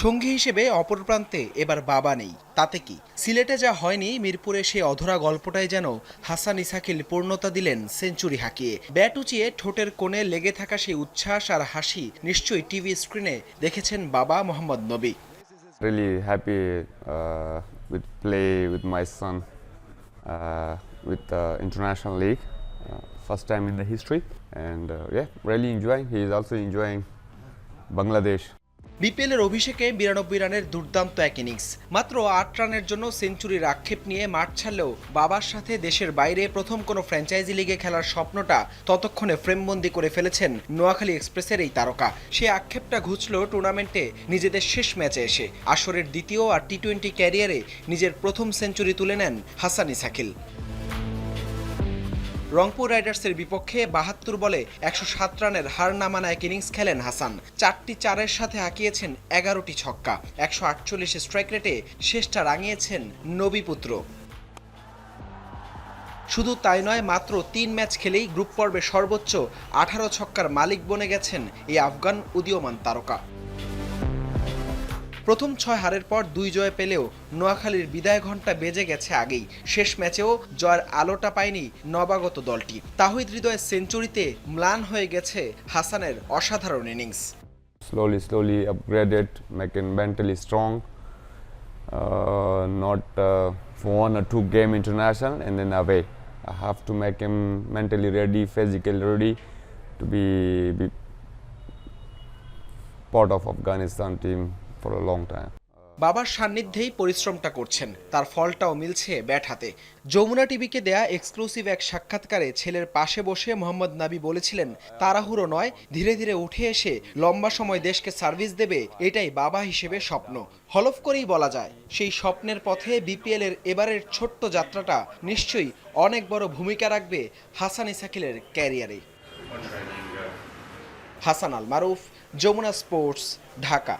সঙ্গী হিসেবে অপর প্রান্তে এবার বাবা নেই তাতে কি সিলেটে যা হয়নি মিরপুরে সেই অধরা গল্পটাই যেন হাসান ইসাকিল পূর্ণতা দিলেন সেঞ্চুরি হাঁকিয়ে ব্যাট উঁচিয়ে ঠোঁটের কোণে লেগে থাকা সেই উচ্ছ্বাস আর হাসি নিশ্চয়ই টিভি স্ক্রিনে দেখেছেন বাবা মোহাম্মদ নবী really happy uh, with play with my son uh, with the international league uh, first time in the history and uh, yeah really enjoying he is also enjoying bangladesh বিপিএলের অভিষেকে বিরানব্বই রানের দুর্দান্ত এক ইনিংস। মাত্র আট রানের জন্য সেঞ্চুরির আক্ষেপ নিয়ে মাঠ ছাড়লেও বাবার সাথে দেশের বাইরে প্রথম কোনো ফ্র্যাঞ্চাইজি লিগে খেলার স্বপ্নটা ততক্ষণে ফ্রেমবন্দি করে ফেলেছেন নোয়াখালী এক্সপ্রেসের এই তারকা। সে আক্ষেপটা ঘুচল টুর্নামেন্টে নিজেদের শেষ ম্যাচে এসে। আসরের দ্বিতীয় আর টি টোয়েন্টি ক্যারিয়ারে নিজের প্রথম সেঞ্চুরি তুলে নেন হাসানি ইসাকিল। রংপুর রাইডার্সের বিপক্ষে বাহাত্তর বলে একশো সাত রানের হার নামানা এক ইনিংস খেলেন হাসান। চারটি চারের সাথে হাঁকিয়েছেন এগারোটি ছক্কা। একশো আটচল্লিশ স্ট্রাইক রেটে শেষটা রাঙিয়েছেন নবীপুত্র। শুধু তাই নয়, মাত্র তিন ম্যাচ খেলেই গ্রুপ পর্বে সর্বোচ্চ আঠারো ছক্কার মালিক বনে গেছেন এই আফগান উদীয়মান তারকা। প্রথম ছয় হারের পর দুই জয় পেলেও নোয়াখালীর বিদায় ঘণ্টা বেজে গেছে আগেই শেষ ম্যাচেও জয়ের আলোটা পায়নি নবাগত দলটি তাহিদ হৃদয়ের সেঞ্চুরিতে ম্লান হয়ে গেছে হাসানের অসাধারণ innings slowly slowly upgraded make him mentally strong uh, not uh, for one or two game international and then away i have to make him mentally ready physically ready to be, be part of afghanistan team বাবার সান্নিধ্যেই পরিশ্রমটা করছেন। তার ফলটাও মিলছে bat হাতে। যমুনা টিভিকে দেয়া exclusive এক সাক্ষাৎকারে ছেলের পাশে বসে মোহাম্মদ নাবি বলেছিলেন, তাড়াহুড়ো নয়, ধীরে ধীরে উঠে এসে লম্বা সময় দেশকে সার্ভিস দেবে, এটাই বাবা হিসেবে স্বপ্ন। হলফ করেই বলা যায়, সেই স্বপ্নের পথে বিপিএল এর এবারের ছোট্ট যাত্রাটা নিশ্চয়ই অনেক বড় ভূমিকা রাখবে হাসান ইসাকিলের ক্যারিয়ারে। হাসান আল মারুফ যমুনা স্পোর্টস, ঢাকা।